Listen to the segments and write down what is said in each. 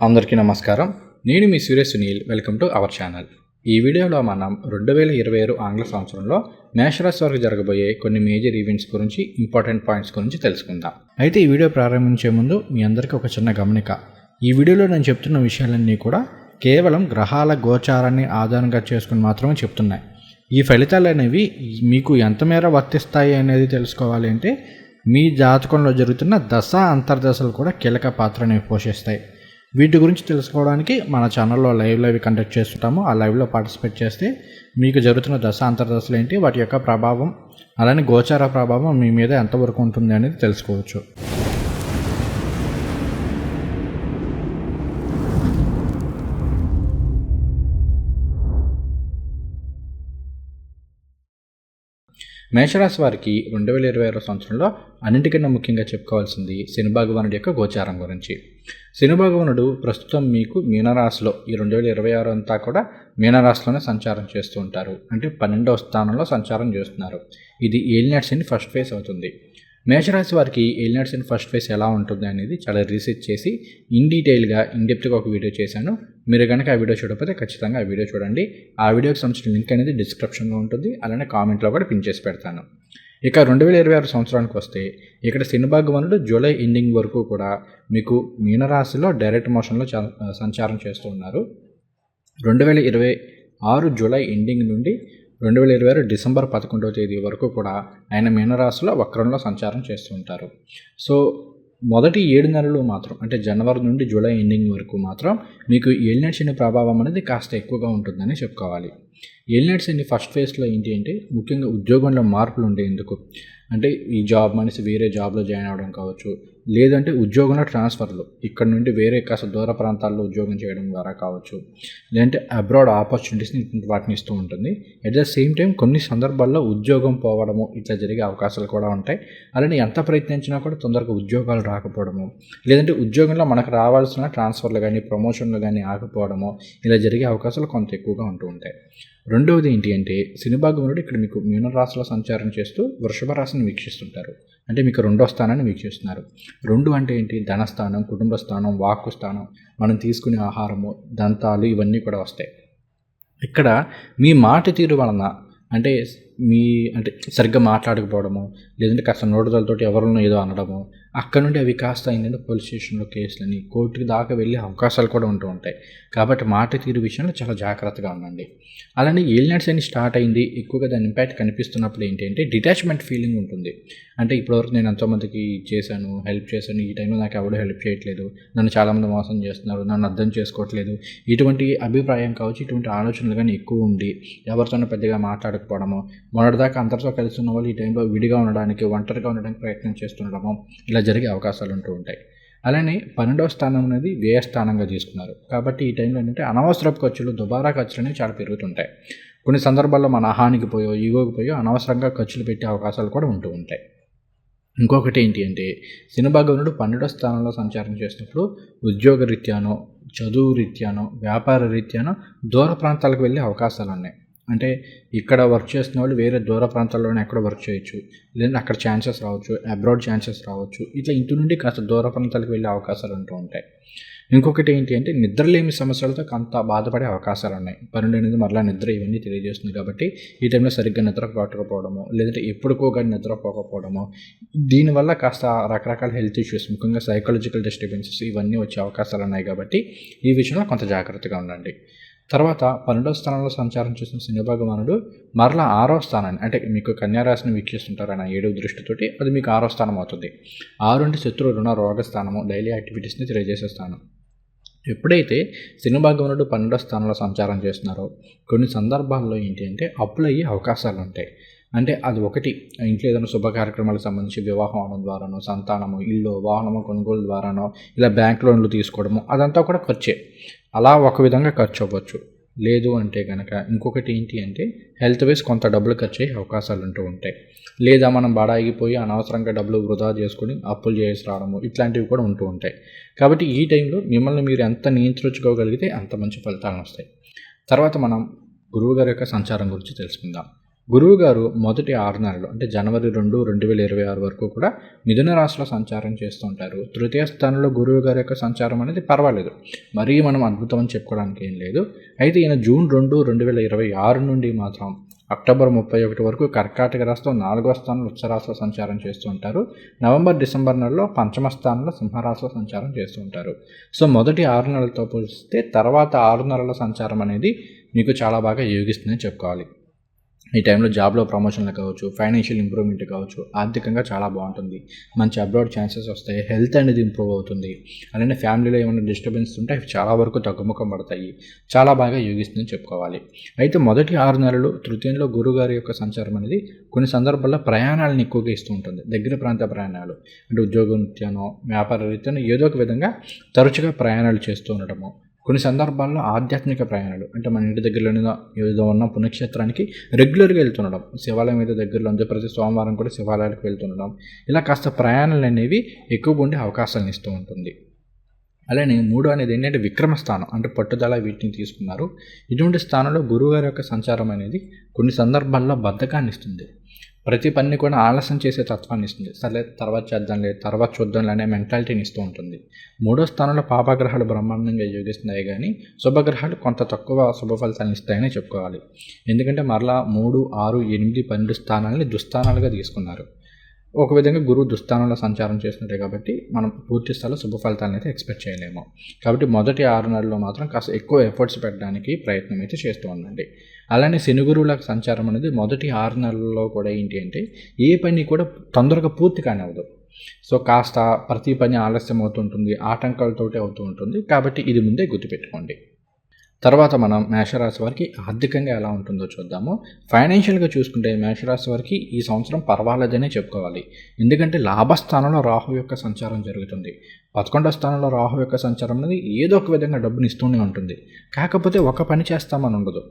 అందరికీ నమస్కారం. నేను మీ Surya Sunil. Welcome to our channel. ఈ వీడియోలో మనం రెండు వేల ఇరవై ఆరు ఆంగ్ల సంవత్సరంలో మేషరాశి వరకు జరగబోయే కొన్ని మేజర్ ఈవెంట్స్ గురించి ఇంపార్టెంట్ పాయింట్స్ గురించి తెలుసుకుందాం. అయితే ఈ వీడియో ప్రారంభించే ముందు మీ అందరికీ ఒక చిన్న గమనిక. ఈ వీడియోలో నేను చెప్తున్న విషయాలన్నీ కూడా కేవలం గ్రహాల గోచారాన్ని ఆధారంగా చేసుకుని మాత్రమే చెప్తున్నాయి. ఈ ఫలితాలు అనేవి మీకు ఎంతమేర వర్తిస్తాయి అనేది తెలుసుకోవాలి అంటే మీ జాతకంలో జరుగుతున్న దశ అంతర్దశలు కూడా కీలక పాత్రని పోషిస్తాయి. వీటి గురించి తెలుసుకోవడానికి మన ఛానల్లో లైవ్ లైవ్ కండక్ట్ చేస్తుంటాము. ఆ లైవ్లో పార్టిసిపేట్ చేస్తే మీకు జరుగుతున్న దశ అంతర్దశలు ఏంటి వాటి యొక్క ప్రభావం అలానే గోచార ప్రభావం మీ మీద ఎంతవరకు ఉంటుంది అనేది తెలుసుకోవచ్చు. మేషరాశి వారికి రెండు వేల ఇరవై ఆరో సంవత్సరంలో అన్నిటికన్నా ముఖ్యంగా చెప్పుకోవాల్సింది శనిభగవానుడి యొక్క గోచారం గురించి. శనిభగవానుడు ప్రస్తుతం మీకు మీనరాశిలో ఈ రెండు వేల ఇరవై ఆరు అంతా కూడా మీనరాశిలోనే సంచారం చేస్తూ ఉంటారు. అంటే పన్నెండవ స్థానంలో సంచారం చేస్తున్నారు. ఇది ఏలినట్స్ శని ఫస్ట్ ఫేజ్ అవుతుంది. మేషరాశి వారికి ఏలినాట్ అండ్ ఫస్ట్ ఫేస్ ఎలా ఉంటుంది అనేది చాలా రీసెర్చ్ చేసి ఇన్ డీటెయిల్గా ఇన్ డెప్త్గా ఒక వీడియో చేశాను. మీరు కనుక ఆ వీడియో చూడకపోతే ఖచ్చితంగా ఆ వీడియో చూడండి. ఆ వీడియోకి సంబంధించిన లింక్ అనేది డిస్క్రిప్షన్లో ఉంటుంది. అలానే కామెంట్లో కూడా పిన్ చేసి పెడతాను. ఇక రెండు వేల ఇరవై ఆరు సంవత్సరానికి వస్తే ఇక్కడ శని భగవానుడు జూలై ఎండింగ్ వరకు కూడా మీకు మీనరాశిలో డైరెక్ట్ మోషన్లో సంచారం చేస్తూ ఉన్నారు. రెండు వేల ఇరవై ఆరు జూలై ఎండింగ్ నుండి రెండు వేల ఇరవై ఆరు డిసెంబర్ పదకొండవ తేదీ వరకు కూడా ఆయన మీనరాశిలో వక్రంలో సంచారం చేస్తూ ఉంటారు. సో మొదటి ఏడు నెలలు మాత్రం అంటే జనవరి నుండి జూలై ఎండింగ్ వరకు మాత్రం మీకు ఏలినట్ శని ప్రభావం అనేది కాస్త ఎక్కువగా ఉంటుందని చెప్పుకోవాలి. ఏలినట్ శని ఫస్ట్ ఫేజ్లో ఏంటి అంటే ముఖ్యంగా ఉద్యోగంలో మార్పులు ఉండేందుకు అంటే ఈ జాబ్ మనిషి వేరే జాబ్లో జాయిన్ అవ్వడం కావచ్చు లేదంటే ఉద్యోగంలో ట్రాన్స్ఫర్లు ఇక్కడ నుండి వేరే కాస్త దూర ప్రాంతాల్లో ఉద్యోగం చేయడం ద్వారా కావచ్చు. లేదంటే అబ్రాడ్ ఆపర్చునిటీస్ని వాటిని ఇస్తూ ఉంటుంది. అట్ ద సేమ్ టైం కొన్ని సందర్భాల్లో ఉద్యోగం పోవడము ఇట్లా జరిగే అవకాశాలు కూడా ఉంటాయి. అలానే ఎంత ప్రయత్నించినా కూడా తొందరగా ఉద్యోగాలు రాకపోవడము. లేదంటే ఉద్యోగంలో మనకు రావాల్సిన ట్రాన్స్ఫర్లు కానీ ప్రమోషన్లు కానీ ఆగిపోవడము ఇలా జరిగే అవకాశాలు కొంత ఎక్కువగా ఉంటూ ఉంటాయి. రెండవది ఏంటి అంటే శనిభాగమునుడు ఇక్కడ మీకు మీన సంచారం చేస్తూ వృషభ రాశిని వీక్షిస్తుంటారు. అంటే మీకు రెండో స్థానాన్ని వీక్షిస్తున్నారు రెండు అంటే ఏంటి? ధనస్థానం కుటుంబ స్థానం వాక్కు స్థానం. మనం తీసుకునే ఆహారము దంతాలు ఇవన్నీ కూడా వస్తాయి. ఇక్కడ మీ మాట తీరు వలన అంటే మీ అంటే సరిగ్గా మాట్లాడకపోవడము లేదంటే కాస్త నోటుదలతోటి ఎవరినో ఏదో అనడము అక్కడ నుండి అవి కాస్త ఏంటంటే పోలీస్ స్టేషన్లో కేసులని కోర్టుకి దాకా వెళ్ళే అవకాశాలు కూడా ఉంటూ ఉంటాయి. కాబట్టి మాట తీరు విషయంలో చాలా జాగ్రత్తగా ఉండండి. అలానే ఏలినట్స్ అని స్టార్ట్ అయింది ఎక్కువగా దాని ఇంపాక్ట్ కనిపిస్తున్నప్పుడు ఏంటంటే డిటాచ్మెంట్ ఫీలింగ్ ఉంటుంది. అంటే ఇప్పటివరకు నేను ఎంతోమందికి చేశాను హెల్ప్ చేశాను ఈ టైంలో నాకు ఎవడో హెల్ప్ చేయట్లేదు నన్ను చాలామంది మోసం చేస్తున్నారు నన్ను అర్థం చేసుకోవట్లేదు. ఇటువంటి అభిప్రాయం కావచ్చు ఇటువంటి ఆలోచనలు కానీ ఎక్కువ ఉండి ఎవరితోనో పెద్దగా మాట్లాడకపోవడము మొన్నటిదాకా అందరితో కలిసి ఉన్న వాళ్ళు ఈ టైంలో విడిగా ఉండడానికి ఒంటరిగా ఉండడానికి ప్రయత్నం చేస్తుండడము ఇలా జరిగే అవకాశాలు ఉంటూ ఉంటాయి. అలానే పన్నెండవ స్థానం అనేది వ్యయ స్థానంగా తీసుకున్నారు. కాబట్టి ఈ టైంలో ఏంటంటే అనవసరపు ఖర్చులు దుబారా ఖర్చులు అనేవి చాలా పెరుగుతుంటాయి. కొన్ని సందర్భాల్లో మన ఆహానికి పోయో ఈగోకి పోయో అనవసరంగా ఖర్చులు పెట్టే అవకాశాలు కూడా ఉంటూ ఉంటాయి. ఇంకొకటి ఏంటి అంటే శనిభగవనుడు పన్నెండో స్థానంలో సంచారం చేసినప్పుడు ఉద్యోగ రీత్యానో చదువు రీత్యానో వ్యాపార రీత్యానో దూర ప్రాంతాలకు వెళ్ళే అవకాశాలు ఉన్నాయి. అంటే ఇక్కడ వర్క్ చేస్తున్న వాళ్ళు వేరే దూర ప్రాంతాల్లోనే ఎక్కడ వర్క్ చేయొచ్చు. లేదంటే అక్కడ ఛాన్సెస్ రావచ్చు అబ్రాడ్ ఛాన్సెస్ రావచ్చు. ఇట్లా ఇంటి నుండి కాస్త దూర ప్రాంతాలకు వెళ్ళే అవకాశాలు ఉంటూ ఉంటాయి. ఇంకొకటి ఏంటి అంటే నిద్రలేమి సమస్యలతో కొంత బాధపడే అవకాశాలు ఉన్నాయి. పన్నెండు అనేది మరలా నిద్ర ఇవన్నీ తెలియజేస్తుంది కాబట్టి ఈ టైంలో సరిగ్గా నిద్ర పట్టకపోవడము లేదంటే ఎప్పుడుకో కానీ నిద్రపోకపోవడము దీనివల్ల కాస్త రకరకాల హెల్త్ ఇష్యూస్ ముఖ్యంగా సైకలాజికల్ డిస్టర్బెన్సెస్ ఇవన్నీ వచ్చే అవకాశాలు ఉన్నాయి కాబట్టి ఈ విషయంలో కొంత జాగ్రత్తగా ఉండండి. తర్వాత పన్నెండవ స్థానంలో సంచారం చేసిన శని మరలా ఆరో స్థానాన్ని అంటే మీకు కన్యారాశిని వీక్షిస్తుంటారన్న ఏడు ఏడవ దృష్టితోటి అది మీకు ఆరో స్థానం అవుతుంది. ఆరు అంటే శత్రు రుణ రోగ స్థానము డైలీ యాక్టివిటీస్ని తెలియజేసే స్థానం. ఎప్పుడైతే శని భగవానుడు పన్నెండో స్థానంలో సంచారం చేస్తున్నారో కొన్ని సందర్భాల్లో ఏంటి అంటే అప్పులు అయ్యే అవకాశాలు ఉంటాయి అంటే అది ఒకటి. ఇంట్లో ఏదైనా శుభ కార్యక్రమాలకు సంబంధించి వివాహం అవడం ద్వారానో సంతానము ఇల్లు వాహనము కొనుగోలు ద్వారానో ఇలా బ్యాంక్ లోన్లు తీసుకోవడము అదంతా కూడా ఖర్చే. అలా ఒక విధంగా ఖర్చు అవ్వచ్చు. లేదు అంటే కనుక ఇంకొకటి ఏంటి అంటే హెల్త్ వేస్ కొంత డబ్బులు ఖర్చు అయ్యే అవకాశాలు ఉంటూ ఉంటాయి. లేదా మనం బడాయిగిపోయి అనవసరంగా డబ్బులు వృధా చేసుకొని అప్పులు చేసి రావడము ఇట్లాంటివి కూడా ఉంటూ ఉంటాయి. కాబట్టి ఈ టైంలో మిమ్మల్ని మీరు ఎంత నియంత్రించుకోగలిగితే అంత మంచి ఫలితాలు వస్తాయి. తర్వాత మనం గురువుగారి యొక్క సంచారం గురించి తెలుసుకుందాం. గురువు గారు మొదటి ఆరు నెలలు అంటే జనవరి రెండు రెండు వేల ఇరవై ఆరు వరకు కూడా మిథున రాశిలో సంచారం చేస్తూ ఉంటారు. తృతీయ స్థానంలో గురువు గారి యొక్క సంచారం అనేది పర్వాలేదు. మరీ మనం అద్భుతం అని చెప్పుకోవడానికి ఏం లేదు. అయితే ఈయన జూన్ రెండు రెండు వేల ఇరవై ఆరు నుండి మాత్రం అక్టోబర్ ముప్పై ఒకటి వరకు కర్కాటక రాశిలో నాలుగో స్థానంలో ఉచ్చరాశిలో సంచారం చేస్తూ ఉంటారు. నవంబర్ డిసెంబర్ నెలలో పంచమ స్థానంలో సింహరాశిలో సంచారం చేస్తూ ఉంటారు. సో మొదటి ఆరు నెలలతో పోలిస్తే తర్వాత ఆరు నెలల సంచారం అనేది మీకు చాలా బాగా యోగిస్తుందని చెప్పుకోవాలి. ఈ టైంలో జాబ్లో ప్రమోషన్లు కావచ్చు ఫైనాన్షియల్ ఇంప్రూవ్మెంట్ కావచ్చు ఆర్థికంగా చాలా బాగుంటుంది. మంచి అబ్రాడ్ ఛాన్సెస్ వస్తాయి హెల్త్ అనేది ఇంప్రూవ్ అవుతుంది. అలానే ఫ్యామిలీలో ఏమైనా డిస్టర్బెన్స్ ఉంటే అవి చాలా వరకు తగ్గుముఖం పడతాయి. చాలా బాగా యోగిస్తుందని చెప్పుకోవాలి. అయితే మొదటి ఆరు నెలలు తృతీయంలో గురుగారి యొక్క సంచారం అనేది కొన్ని సందర్భాల్లో ప్రయాణాలను ఎక్కువగా ఇస్తూ ఉంటుంది. దగ్గర ప్రాంత ప్రయాణాలు అంటే ఉద్యోగ నృత్యానో వ్యాపార రీత్యానో ఏదో ఒక విధంగా తరచుగా ప్రయాణాలు చేస్తూ ఉండటము కొన్ని సందర్భాల్లో ఆధ్యాత్మిక ప్రయాణాలు అంటే మన ఇంటి దగ్గరలోనే ఏదో ఉన్న పుణ్యక్షేత్రానికి రెగ్యులర్గా వెళ్తుండడం శివాలయం అయితే దగ్గరలో ఉంది ప్రతి సోమవారం కూడా శివాలయాలకు వెళ్తుండడం ఇలా కాస్త ప్రయాణాలు అనేవి ఎక్కువగా ఉండే అవకాశాలను ఇస్తూ ఉంటుంది. అలానే మూడు అనేది ఏంటంటే విక్రమ స్థానం అంటే పట్టుదల వీటిని తీసుకున్నారు. ఇటువంటి స్థానంలో గురువుగారి యొక్క సంచారం అనేది కొన్ని సందర్భాల్లో బద్ధకాన్ని ఇస్తుంది ప్రతి పనిని కూడా ఆలస్యం చేసే తత్వాన్ని ఇస్తుంది. సరే తర్వాత చేద్దాంలే తర్వాత చూద్దాంలే అనే మెంటాలిటీని ఇస్తూ ఉంటుంది. మూడో స్థానంలో పాపగ్రహాలు బ్రహ్మాండంగా యోగిస్తున్నాయి కానీ శుభగ్రహాలు కొంత తక్కువ శుభ ఫలితాలను ఇస్తాయని చెప్పుకోవాలి. ఎందుకంటే మరలా మూడు ఆరు ఎనిమిది పన్నెండు స్థానాలని దుస్థానాలుగా తీసుకున్నారు. ఒక విధంగా గురువు దుస్థానంలో సంచారం చేస్తున్నట్టే కాబట్టి మనం పూర్తి స్థాయిలో శుభ ఫలితాలను అయితే ఎక్స్పెక్ట్ చేయలేము. కాబట్టి మొదటి ఆరు నెలల్లో మాత్రం కాస్త ఎక్కువ ఎఫర్ట్స్ పెట్టడానికి ప్రయత్నం అయితే చేస్తూ ఉండండి. అలానే శనిగురువుల సంచారం అనేది మొదటి ఆరు నెలల్లో కూడా ఏంటి అంటే ఏ పని కూడా తొందరగా పూర్తి కానివ్వదు. సో కాస్త ప్రతి పని ఆలస్యం అవుతుంటుంది ఆటంకాలతోటి అవుతూ ఉంటుంది. కాబట్టి ఇది ముందే గుర్తుపెట్టుకోండి. తర్వాత మనం మేషరాశి వారికి ఆర్థికంగా ఎలా ఉంటుందో చూద్దాము. ఫైనాన్షియల్గా చూసుకుంటే మేషరాశి వారికి ఈ సంవత్సరం పర్వాలేదనే చెప్పుకోవాలి. ఎందుకంటే లాభస్థానంలో రాహు యొక్క సంచారం జరుగుతుంది. పదకొండో స్థానంలో రాహు యొక్క సంచారం అనేది ఏదో ఒక విధంగా డబ్బుని ఇస్తూనే ఉంటుంది. కాకపోతే ఒక పని చేస్తామని ఉండదు.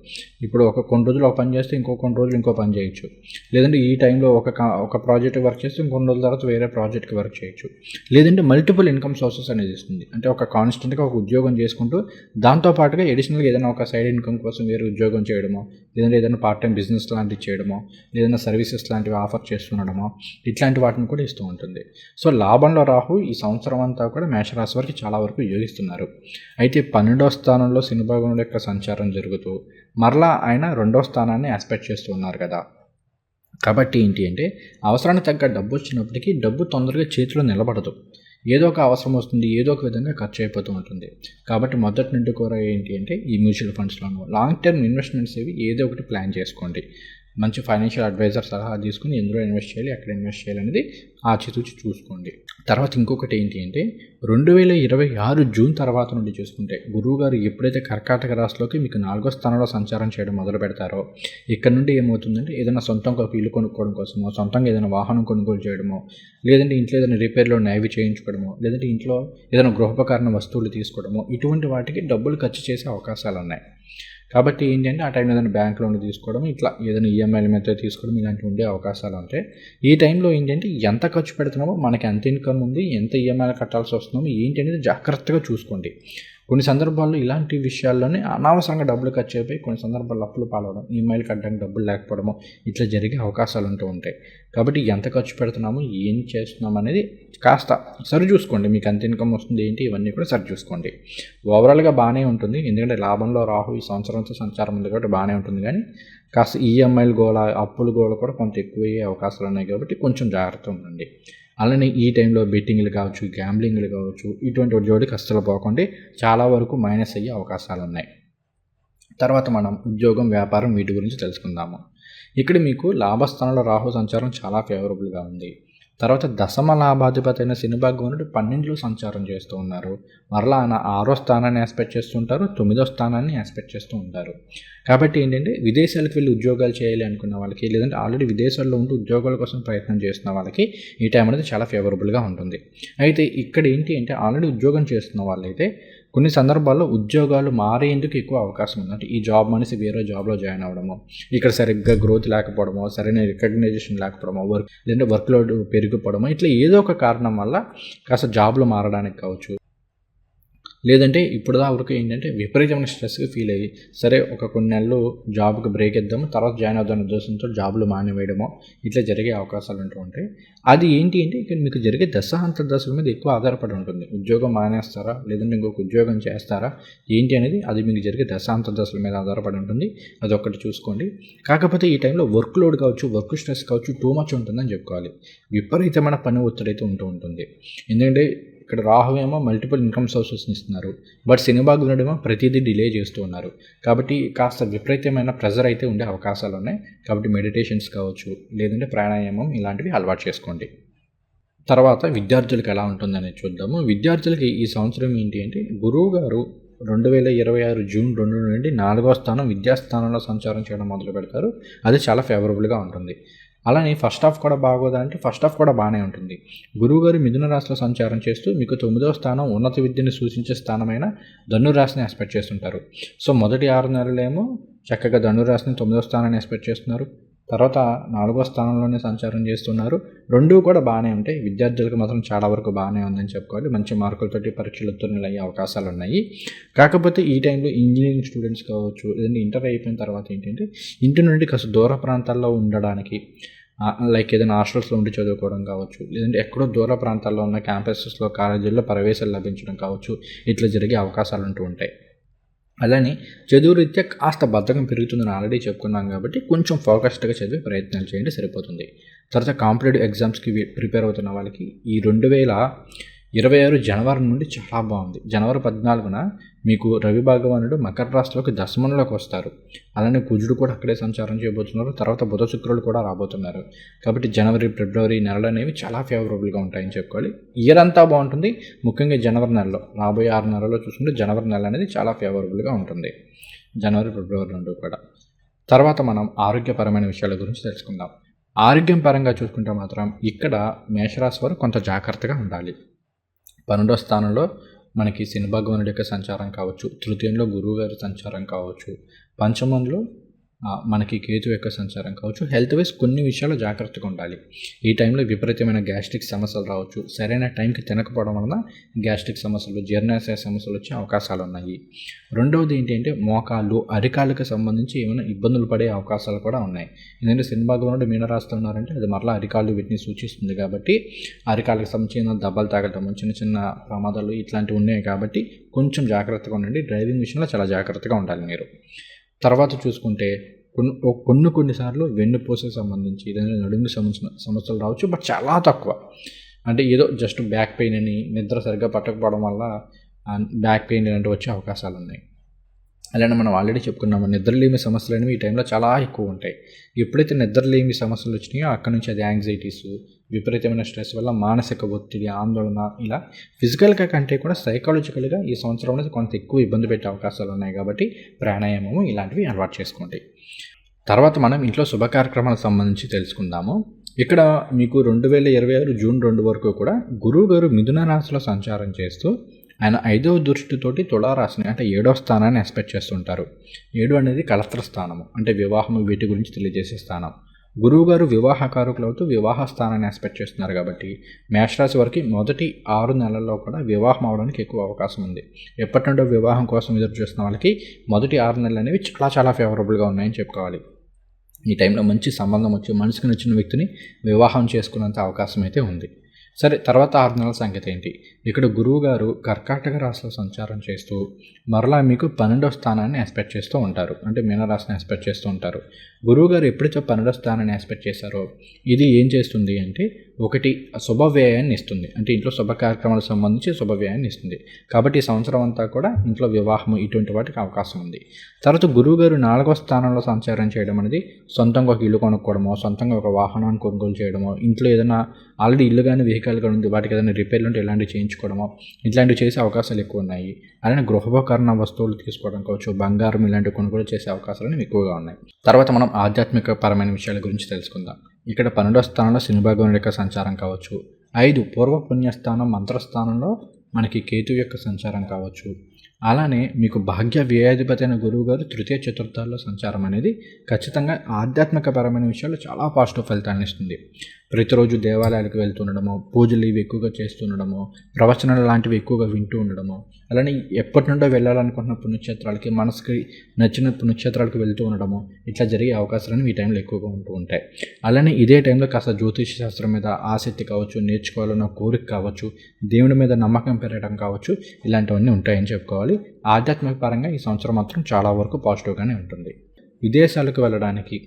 ఇప్పుడు ఒక కొన్ని రోజులు ఒక పని చేస్తే ఇంకో కొన్ని రోజులు ఇంకో పని చేయొచ్చు. లేదంటే ఈ టైంలో ఒక ఒక ప్రాజెక్ట్ వర్క్ చేస్తే ఇంకొన్ని రోజుల తర్వాత వేరే ప్రాజెక్ట్కి వర్క్ చేయొచ్చు. లేదంటే మల్టిపుల్ ఇన్కమ్ సోర్సెస్ అనేది ఇస్తుంది. అంటే ఒక కాన్స్టెంట్గా ఒక ఉద్యోగం చేసుకుంటూ దాంతోపాటుగా ఎడిషనల్గా ఏదైనా ఒక సైడ్ ఇన్కమ్ కోసం వేరే ఉద్యోగం చేయడమో లేదంటే ఏదైనా పార్ట్ టైం బిజినెస్ లాంటివి చేయడమో లేదన్నా సర్వీసెస్ లాంటివి ఆఫర్ చేస్తుండడమో ఇట్లాంటి వాటిని కూడా ఇస్తూ ఉంటుంది. సో లాభంలో రాహు ఈ సంవత్సరం అంతా కూడా మేషరాశి వారికి చాలా వరకు యోగిస్తున్నారు. అయితే పన్నెండవ స్థానంలో శనిభాగంలో యొక్క సంచారం జరుగుతూ మరలా ఆయన రెండవ స్థానాన్ని ఆస్పెక్ట్ చేస్తూ ఉన్నారు కదా. కాబట్టి ఏంటి అంటే అవసరానికి తగ్గ డబ్బు వచ్చినప్పటికీ డబ్బు తొందరగా చేతిలో నిలబడదు. ఏదో ఒక అవసరం వస్తుంది ఏదో ఒక విధంగా ఖర్చు అయిపోతూ ఉంటుంది. కాబట్టి మొదటి నుండి కూడా ఏంటి అంటే ఈ మ్యూచువల్ ఫండ్స్లోనూ లాంగ్ టర్మ్ ఇన్వెస్ట్మెంట్స్ ఇవి ఏదో ఒకటి ప్లాన్ చేసుకోండి. మంచి ఫైనాన్షియల్ అడ్వైజర్ సలహా తీసుకుని ఎందులో ఇన్వెస్ట్ చేయాలి ఎక్కడ ఇన్వెస్ట్ చేయాలి అనేది ఆచితూచి చూసుకోండి. తర్వాత ఇంకొకటి ఏంటి అంటే రెండు వేల ఇరవై ఆరు జూన్ తర్వాత నుండి చూసుకుంటే గురువు గారు ఎప్పుడైతే కర్కాటక రాశిలోకి మీకు నాలుగో స్థానంలో సంచారం చేయడం మొదలు పెడతారో ఇక్కడ నుండి ఏమవుతుందంటే ఏదైనా సొంతంగా ఒక ఇల్లు కొనుక్కోవడం కోసమో సొంతంగా ఏదైనా వాహనం కొనుగోలు చేయడమో లేదంటే ఇంట్లో ఏదైనా రిపేర్లో నైవి చేయించుకోవడమో లేదంటే ఇంట్లో ఏదైనా గృహోపకరణ వస్తువులు తీసుకోవడమో ఇటువంటి వాటికి డబ్బులు ఖర్చు చేసే అవకాశాలు ఉన్నాయి. కాబట్టి ఏంటంటే ఆ టైంలో ఏదైనా బ్యాంక్ లోన్ తీసుకోవడం ఇట్లా ఏదైనా ఈఎంఐల మీద తీసుకోవడం ఇలాంటివి ఉండే అవకాశాలు ఉంటాయి ఈ టైంలో ఏంటంటే ఎంత ఖర్చు పెడుతున్నామో మనకి ఎంత ఇన్కమ్ ఉంది ఎంత ఈఎంఐలు కట్టాల్సి వస్తున్నామో ఏంటి అనేది జాగ్రత్తగా చూసుకోండి. కొన్ని సందర్భాల్లో ఇలాంటి విషయాల్లోనే అనవసరంగా డబ్బులు ఖర్చు అయిపోయి కొన్ని సందర్భాల్లో అప్పులు పాలవడం ఈమెయిల్ కట్టడానికి డబ్బులు లేకపోవడము ఇట్లా జరిగే అవకాశాలు ఉంటూ ఉంటాయి. కాబట్టి ఎంత ఖర్చు పెడుతున్నాము ఏం చేస్తున్నాం అనేది కాస్త సరి చూసుకోండి. మీకు ఎంత ఇన్కమ్ వస్తుంది ఏంటి ఇవన్నీ కూడా సరి చూసుకోండి. ఓవరాల్గా బాగానే ఉంటుంది. ఎందుకంటే లాభంలో రాహు ఈ సంవత్సరంతో సంచారం ఉంది కాబట్టి బాగానే ఉంటుంది. కానీ కాస్త ఈఎంఐలు గోళ అప్పుల గోళ కూడా కొంత ఎక్కువయ్యే అవకాశాలు ఉన్నాయి కాబట్టి కొంచెం జాగ్రత్త ఉండండి. అలానే ఈ టైంలో బెట్టింగ్లు కావచ్చు గ్యాంబ్లింగ్లు కావచ్చు ఇటువంటి జోడికి అస్సలు పోకండి. చాలా వరకు మైనస్ అయ్యే అవకాశాలు ఉన్నాయి. తర్వాత మనం ఉద్యోగం వ్యాపారం వీటి గురించి తెలుసుకుందాము. ఇక్కడ మీకు లాభస్థానంలో రాహు సంచారం చాలా ఫేవరబుల్గా ఉంది. తర్వాత దశమ లాభాధిపతి అయిన శని పన్నెండులో సంచారం చేస్తూ ఉన్నారు. మరలా ఆయన ఆరో స్థానాన్ని ఆస్పెక్ట్ చేస్తుంటారు తొమ్మిదో స్థానాన్ని ఆస్పెక్ట్ చేస్తూ ఉంటారు. కాబట్టి ఏంటంటే విదేశాలకు వెళ్ళి ఉద్యోగాలు చేయాలి అనుకున్న వాళ్ళకి లేదంటే ఆల్రెడీ విదేశాల్లో ఉంటూ ఉద్యోగాల కోసం ప్రయత్నం చేస్తున్న వాళ్ళకి ఈ టైం అనేది చాలా ఫేవరబుల్గా ఉంటుంది. అయితే ఇక్కడ ఏంటి అంటే ఆల్రెడీ ఉద్యోగం చేస్తున్న వాళ్ళైతే కొన్ని సందర్భాల్లో ఉద్యోగాలు మారేందుకు ఎక్కువ అవకాశం ఉంది. అంటే ఈ జాబ్ మనిషి వేరే జాబ్లో జాయిన్ అవ్వడము ఇక్కడ సరిగ్గా గ్రోత్ లేకపోవడమో సరైన రికగ్నైజేషన్ లేకపోవడమో వర్క్ లేదంటే వర్క్ లోడ్ పెరిగిపోవడమో ఇట్లా ఏదో ఒక కారణం వల్ల కాస్త జాబ్లు మారడానికి కావచ్చు. లేదంటే ఇప్పుడు వరకు ఏంటంటే విపరీతమైన స్ట్రెస్గా ఫీల్ అయ్యి సరే ఒక కొన్ని నెలలు జాబ్కి బ్రేక్ ఇద్దాము తర్వాత జాయిన్ అవుదాం ఉద్దేశంతో జాబులు మానేవేయడమో ఇట్లా జరిగే అవకాశాలు ఉంటూ ఉంటాయి. అది ఏంటి అంటే ఇక్కడ మీకు జరిగే దశాంత దశల మీద ఎక్కువ ఆధారపడి ఉంటుంది. ఉద్యోగం మానేస్తారా లేదంటే ఇంకొక ఉద్యోగం చేస్తారా ఏంటి అనేది అది మీకు జరిగే దశాంత దశల మీద ఆధారపడి ఉంటుంది. అది ఒకటి చూసుకోండి. కాకపోతే ఈ టైంలో వర్క్ లోడ్ కావచ్చు వర్క్ స్ట్రెస్ కావచ్చు టూ మచ్ ఉంటుందని చెప్పుకోవాలి. విపరీతమైన పని ఒత్తిడి అయితే ఉంటూ ఉంటుంది. ఎందుకంటే ఇక్కడ రాహు ఏమో మల్టిపుల్ ఇన్కమ్ సోర్సెస్ని ఇస్తున్నారు. బట్ సినిమాగ్నుడేమో ప్రతిదీ డిలే చేస్తూ ఉన్నారు. కాబట్టి కాస్త విపరీతమైన ప్రెజర్ అయితే ఉండే అవకాశాలు ఉన్నాయి. కాబట్టి మెడిటేషన్స్ కావచ్చు లేదంటే ప్రాణాయామం ఇలాంటివి అలవాటు చేసుకోండి. తర్వాత విద్యార్థులకు ఎలా ఉంటుందని చూద్దాము. విద్యార్థులకి ఈ సంవత్సరం ఏంటి అంటే గురువు గారు రెండు వేల ఇరవై ఆరు జూన్ రెండు నుండి నాలుగో స్థానం విద్యాస్థానంలో సంచారం చేయడం మొదలు పెడతారు అది చాలా ఫేవరబుల్గా ఉంటుంది. అలానే ఫస్ట్ హాఫ్ కూడా బాగోదా అంటే ఫస్ట్ హాఫ్ కూడా బాగానే ఉంటుంది. గురువుగారు మిథున రాశిలో సంచారం చేస్తూ మీకు తొమ్మిదవ స్థానం ఉన్నత విద్యను సూచించే స్థానమైన ధనురాశిని ఎక్స్పెక్ట్ చేస్తుంటారు. సో మొదటి ఆరు నెలలేమో చక్కగా ధనురాశిని తొమ్మిదవ స్థానాన్ని ఎక్స్పెక్ట్ చేస్తున్నారు. తర్వాత నాలుగో స్థానంలోనే సంచారం చేస్తున్నారు. రెండూ కూడా బాగానే ఉంటాయి. విద్యార్థులకు మాత్రం చాలా వరకు బాగానే ఉందని చెప్పుకోవాలి. మంచి మార్కులతోటి పరీక్షలు ఉత్తీర్ణులు అయ్యే అవకాశాలు ఉన్నాయి. కాకపోతే ఈ టైంలో ఇంజనీరింగ్ స్టూడెంట్స్ కావచ్చు లేదంటే ఇంటర్ అయిపోయిన తర్వాత ఏంటంటే ఇంటి నుండి కాస్త దూర ప్రాంతాల్లో ఉండడానికి లైక్ ఏదైనా హాస్టల్స్లో ఉండి చదువుకోవడం కావచ్చు లేదంటే ఎక్కడో దూర ప్రాంతాల్లో ఉన్న క్యాంపసెస్లో కాలేజీల్లో ప్రవేశాలు లభించడం కావచ్చు ఇట్లా జరిగే అవకాశాలు ఉంటూ ఉంటాయి. అలానే చదువు రీత్యా కాస్త బద్ధకం పెరుగుతుందని ఆల్రెడీ చెప్పుకున్నాం కాబట్టి కొంచెం ఫోకస్డ్గా చదివే ప్రయత్నాలు చేయండి సరిపోతుంది. తర్వాత కాంపిటేటివ్ ఎగ్జామ్స్కి ప్రిపేర్ అవుతున్న వాళ్ళకి ఈ రెండు వేల ఇరవై ఆరు జనవరి నుండి చాలా బాగుంది. జనవరి పద్నాలుగున మీకు రవి భగవానుడు మకర రాశిలోకి దశమంలోకి వస్తారు. అలానే కుజుడు కూడా అక్కడే సంచారం చేయబోతున్నారు. తర్వాత బుధ శుక్రులు కూడా రాబోతున్నారు. కాబట్టి జనవరి ఫిబ్రవరి నెలలు అనేవి చాలా ఫేవరబుల్గా ఉంటాయని చెప్పుకోవాలి. ఇయర్ అంతా బాగుంటుంది. ముఖ్యంగా జనవరి నెలలో రాబోయే ఆరు నెలల్లో చూసుకుంటే జనవరి నెల అనేది చాలా ఫేవరబుల్గా ఉంటుంది. జనవరి ఫిబ్రవరి రెండు కూడా. తర్వాత మనం ఆరోగ్యపరమైన విషయాల గురించి తెలుసుకుందాం. ఆరోగ్యం పరంగా చూసుకుంటే మాత్రం ఇక్కడ మేషరాశి వారు కొంత జాగ్రత్తగా ఉండాలి. పన్నెండో స్థానంలో మనకి శని భగవానుడి యొక్క సంచారం కావచ్చు తృతీయంలో గురువుగారి సంచారం కావచ్చు పంచమంలో మనకి కేతు యొక్క సంచారం కావచ్చు. హెల్త్ వైజ్ కొన్ని విషయాలు జాగ్రత్తగా ఉండాలి. ఈ టైంలో విపరీతమైన గ్యాస్ట్రిక్ సమస్యలు రావచ్చు. సరైన టైంకి తినకపోవడం వలన గ్యాస్ట్రిక్ సమస్యలు జీర్ణాశయ సమస్యలు వచ్చే అవకాశాలు ఉన్నాయి. రెండవది ఏంటి అంటే మోకాళ్ళు అరికాళ్ళకి సంబంధించి ఏమైనా ఇబ్బందులు పడే అవకాశాలు కూడా ఉన్నాయి. ఎందుకంటే సినిమాకు నుండి మీన రాస్తున్నారంటే అది మరలా అరికాళ్ళు వీటిని సూచిస్తుంది కాబట్టి అరికాళ్ళకి సంబంధించిన దెబ్బలు తాగటం చిన్న చిన్న ప్రమాదాలు ఇట్లాంటివి ఉన్నాయి కాబట్టి కొంచెం జాగ్రత్తగా ఉండండి. డ్రైవింగ్ విషయంలో చాలా జాగ్రత్తగా ఉండాలి మీరు. తర్వాత చూసుకుంటే కొన్ని కొన్ని కొన్నిసార్లు వెన్నుపూసకు సంబంధించి ఏదైనా నడుముకి సంబంధించిన సమస్యలు రావచ్చు బట్ చాలా తక్కువ. అంటే ఏదో జస్ట్ బ్యాక్ పెయిన్ అని నిద్ర సరిగ్గా పట్టకపోవడం వల్ల బ్యాక్ పెయిన్ ఇలాంటివి వచ్చే అవకాశాలు ఉన్నాయి అలానే మనం ఆల్రెడీ చెప్పుకున్నాము నిద్రలేమి సమస్యలు అనేవి ఈ టైంలో చాలా ఎక్కువ ఉంటాయి. ఎప్పుడైతే నిద్రలేమి సమస్యలు వచ్చినాయో అక్కడ నుంచి అది యాంగ్జైటీస్ విపరీతమైన స్ట్రెస్ వల్ల మానసిక ఒత్తిడి ఆందోళన ఇలా ఫిజికల్గా కంటే కూడా సైకాలజికల్గా ఈ సంవత్సరంలో కొంత ఎక్కువ ఇబ్బంది పెట్టే అవకాశాలు ఉన్నాయి కాబట్టి ప్రాణాయామము ఇలాంటివి అలవాటు చేసుకోండి. తర్వాత మనం ఇంట్లో శుభ కార్యక్రమాలకు సంబంధించి తెలుసుకుందాము. ఇక్కడ మీకు రెండు వేల ఇరవై ఆరు జూన్ రెండు వరకు కూడా గురువు గారు మిథున రాశిలో సంచారం చేస్తూ ఆయన ఐదవ దృష్టితోటి తులారాశిని అంటే ఏడవ స్థానాన్ని ఎక్స్పెక్ట్ చేస్తుంటారు. ఏడు అనేది కళత్ర స్థానము అంటే వివాహము వీటి గురించి తెలియజేసే స్థానం. గురువుగారు వివాహకారకులు అవుతూ వివాహ స్థానాన్ని ఎక్స్పెక్ట్ చేస్తున్నారు కాబట్టి మేషరాశి వారికి మొదటి ఆరు నెలల్లో కూడా వివాహం అవడానికి ఎక్కువ అవకాశం ఉంది. ఎప్పటి నుండో వివాహం కోసం ఎదురు చూస్తున్న వాళ్ళకి మొదటి ఆరు నెలలు అనేవి చాలా చాలా ఫేవరబుల్గా ఉన్నాయని చెప్పుకోవాలి. ఈ టైంలో మంచి సంబంధం వచ్చి మనసుకు నచ్చిన వ్యక్తిని వివాహం చేసుకునేంత అవకాశం అయితే ఉంది. సరే తర్వాత ఆరు నెలల సంగతి ఏంటి? ఇక్కడ గురువు గారు కర్కాటక రాశిలో సంచారం చేస్తూ మరలా మీకు పన్నెండవ స్థానాన్ని ఎక్స్పెక్ట్ చేస్తూ ఉంటారు. అంటే మీనరాశిని ఎక్స్పెక్ట్ చేస్తూ ఉంటారు. గురువు గారు ఎప్పుడైతే పన్నెండవ స్థానాన్ని ఎక్స్పెక్ట్ చేశారో ఇది ఏం చేస్తుంది అంటే ఒకటి శుభవ్యయాన్ని ఇస్తుంది. అంటే ఇంట్లో శుభ కార్యక్రమాలకు సంబంధించి శుభవ్యయాన్ని ఇస్తుంది. కాబట్టి ఈ సంవత్సరం అంతా కూడా ఇంట్లో వివాహం ఇటువంటి వాటికి అవకాశం ఉంది. తర్వాత గురువు గారు నాలుగో స్థానంలో సంచారం చేయడం అనేది సొంతంగా ఒక ఇల్లు కొనుక్కోవడమో సొంతంగా ఒక వాహనాన్ని కొనుగోలు చేయడమో ఇంట్లో ఏదైనా ఆల్రెడీ ఇల్లు కానీ వెహికల్ కానీ ఉంది వాటికి ఏదైనా రిపేర్లు ఉంటే ఇలాంటివి చేయించుకోవడమో ఇట్లాంటివి చేసే అవకాశాలు ఎక్కువ ఉన్నాయి. అలానే గృహోపకరణ వస్తువులు తీసుకోవడం కావచ్చు బంగారం ఇలాంటివి కొనుగోలు చేసే అవకాశాలు ఎక్కువగా ఉన్నాయి. తర్వాత మనం ఆధ్యాత్మిక పరమైన విషయాల గురించి తెలుసుకుందాం. ఇక్కడ పన్నెండో స్థానంలో శని యొక్క సంచారం కావచ్చు. ఐదు పూర్వ పుణ్యస్థానం మంత్రస్థానంలో మనకి కేతు యొక్క సంచారం కావచ్చు. అలానే మీకు భాగ్య వ్యయాధిపతి అయిన గురువు గారు తృతీయ చతుర్థాల్లో సంచారం అనేది ఖచ్చితంగా ఆధ్యాత్మికపరమైన విషయాలు విషయాల్లో చాలా పాజిటివ్ ఫలితాన్ని ఇస్తుంది. ప్రతిరోజు దేవాలయాలకు వెళ్తుండడము పూజలు ఇవి ఎక్కువగా చేస్తుండడము ప్రవచనాలు లాంటివి ఎక్కువగా వింటూ ఉండడము అలానే ఎప్పటి నుండో వెళ్ళాలనుకుంటున్న పుణ్యక్షేత్రాలకి మనసుకి నచ్చిన పుణ్యక్షేత్రాలకు వెళ్తూ ఉండడము ఇట్లా జరిగే అవకాశాలను ఈ టైంలో ఎక్కువగా ఉంటూ ఉంటాయి. అలానే ఇదే టైంలో కాస్త జ్యోతిష శాస్త్రం మీద ఆసక్తి కావచ్చు నేర్చుకోవాలన్న కోరిక కావచ్చు దేవుడి మీద నమ్మకం పెరగడం కావచ్చు ఇలాంటివన్నీ ఉంటాయని చెప్పుకోవాలి. ఆధ్యాత్మిక పరంగా ఈ సంవత్సరం మాత్రం చాలా వరకు పాజిటివ్గానే ఉంటుంది. విదేశాలకు వెళ్ళడానికి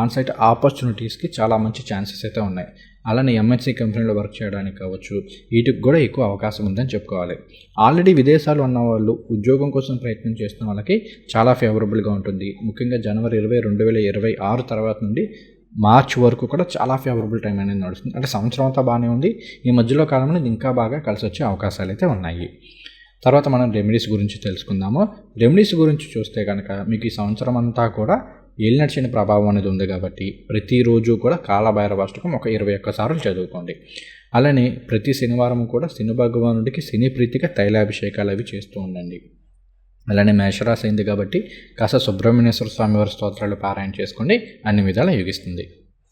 ఆన్సైట్ ఆపర్చునిటీస్కి చాలా మంచి ఛాన్సెస్ అయితే ఉన్నాయి. అలానే ఎంఎన్సీ కంపెనీలో వర్క్ చేయడానికి కావచ్చు వీటికి కూడా ఎక్కువ అవకాశం ఉందని చెప్పుకోవాలి. ఆల్రెడీ విదేశాలు ఉన్న వాళ్ళు ఉద్యోగం కోసం ప్రయత్నం చేస్తున్న వాళ్ళకి చాలా ఫేవరబుల్గా ఉంటుంది. ముఖ్యంగా జనవరి ఇరవై రెండు వేల ఇరవై ఆరు తర్వాత నుండి మార్చ్ వరకు కూడా చాలా ఫేవరబుల్ టైం అనేది నడుస్తుంది. అంటే సంవత్సరం అంతా బాగానే ఉంది. ఈ మధ్యలో కాలంలో ఇంకా బాగా కలిసి వచ్చే అవకాశాలు అయితే ఉన్నాయి. తర్వాత మనం రెమెడీస్ గురించి తెలుసుకుందాము. రెమెడీస్ గురించి చూస్తే కనుక మీకు ఈ సంవత్సరం అంతా కూడా ఏలినడిచిన ప్రభావం అనేది ఉంది కాబట్టి ప్రతిరోజు కూడా కాలభైరవాష్టకం ఒక ఇరవై ఒక్క సార్లు చదువుకోండి. అలానే ప్రతి శనివారం కూడా శని భగవానుడికి శని ప్రీతిగా తైలాభిషేకాలు అవి చేస్తూ ఉండండి. అలానే మేషరాశి అయింది కాబట్టి కాస్త సుబ్రహ్మణ్యేశ్వర స్వామి వారి స్తోత్రాలు పారాయణ చేసుకోండి. అన్ని విధాలా యోగిస్తుంది.